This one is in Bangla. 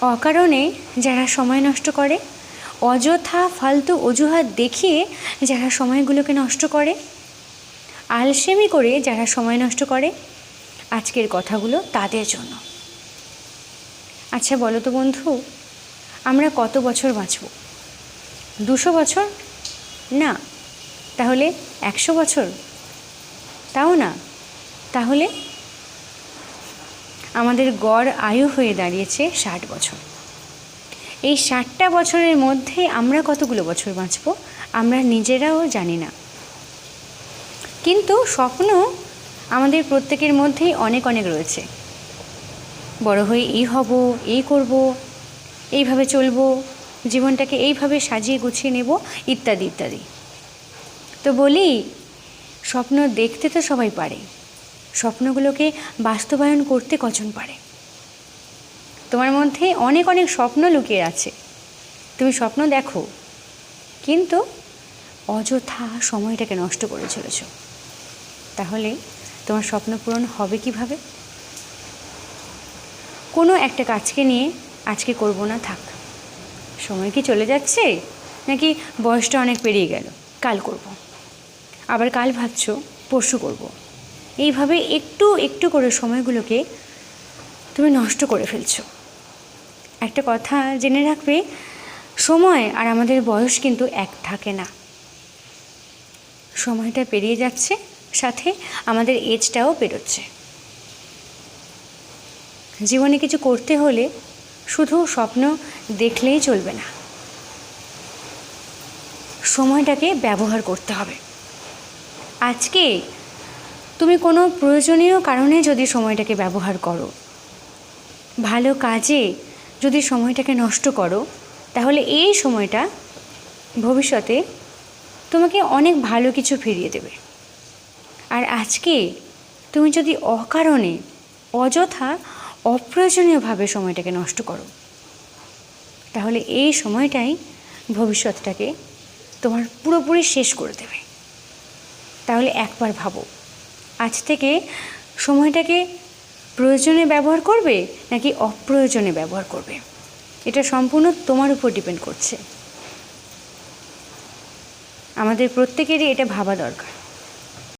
অকারণে যারা সময় নষ্ট করে, অযথা ফালতু অজুহাত দেখিয়ে যারা সময়গুলোকে নষ্ট করে, আলসেমি করে যারা সময় নষ্ট করে, আজকের কথাগুলো তাদের জন্য। আচ্ছা বলো তো বন্ধু, আমরা কত বছর বাঁচব? দুশো বছর? না, তাহলে একশো বছর? তাও না, তাহলে আমাদের গড় আয়ু হয়ে দাঁড়িয়েছে ষাট বছর। এই ষাটটা বছরের মধ্যে আমরা কতগুলো বছর বাঁচব, আমরা নিজেরাও জানি না। কিন্তু স্বপ্ন আমাদের প্রত্যেকের মধ্যেই অনেক অনেক রয়েছে। বড় হয়ে এই হব, এই করব, এইভাবে চলবো, জীবনটাকে এইভাবে সাজিয়ে গুছিয়ে নেব, ইত্যাদি ইত্যাদি। তো বলি, স্বপ্ন দেখতে তো সবাই পারে। স্বপ্নগুলোকে বাস্তবায়ন করতে কজন পারে? তোমার মধ্যে অনেক অনেক স্বপ্ন লুকিয়ে আছে। তুমি স্বপ্ন দেখো, কিন্তু অযথা সময়টাকে নষ্ট করে চলেছ। তাহলে তোমার স্বপ্ন পূরণ হবে কীভাবে? কোনো একটা কাজকে নিয়ে আজকে করব না, থাক। সময় কি চলে যাচ্ছে? নাকি বয়সটা অনেক পেরিয়ে গেল? কাল করব। আবার কাল ভাবছ, পরশু করব। এইভাবে একটু একটু করে সময়গুলোকে তুমি নষ্ট করে ফেলছো। একটা কথা জেনে রাখবে, সময় আর আমাদের বয়স কিন্তু এক থাকে না। সময়টা পেরিয়ে যাচ্ছে, সাথে আমাদের এজটাও পেরোচ্ছে। জীবনে কিছু করতে হলে শুধু স্বপ্ন দেখলেই চলবে না। সময়টাকে ব্যবহার করতে হবে। আজকে তুমি কোনো প্রয়োজনীয় কারণে যদি সময়টাকে ব্যবহার করো, ভালো কাজে যদি সময়টাকে নষ্ট করো, তাহলে এই সময়টা ভবিষ্যতে তোমাকে অনেক ভালো কিছু ফিরিয়ে দেবে। আর আজকে তুমি যদি অকারণে, অযথা, অপ্রয়োজনীয়ভাবে সময়টাকে নষ্ট করো, তাহলে এই সময়টাই ভবিষ্যৎটাকে তোমার পুরোপুরি শেষ করে দেবে। তাহলে একবার ভাবো। আজ থেকে সময়টাকে প্রয়োজনে ব্যবহার করবে নাকি অপ্রয়োজনে ব্যবহার করবে? এটা সম্পূর্ণ তোমার উপর ডিপেন্ড করছে। আমাদের প্রত্যেকেরই এটা ভাবা দরকার।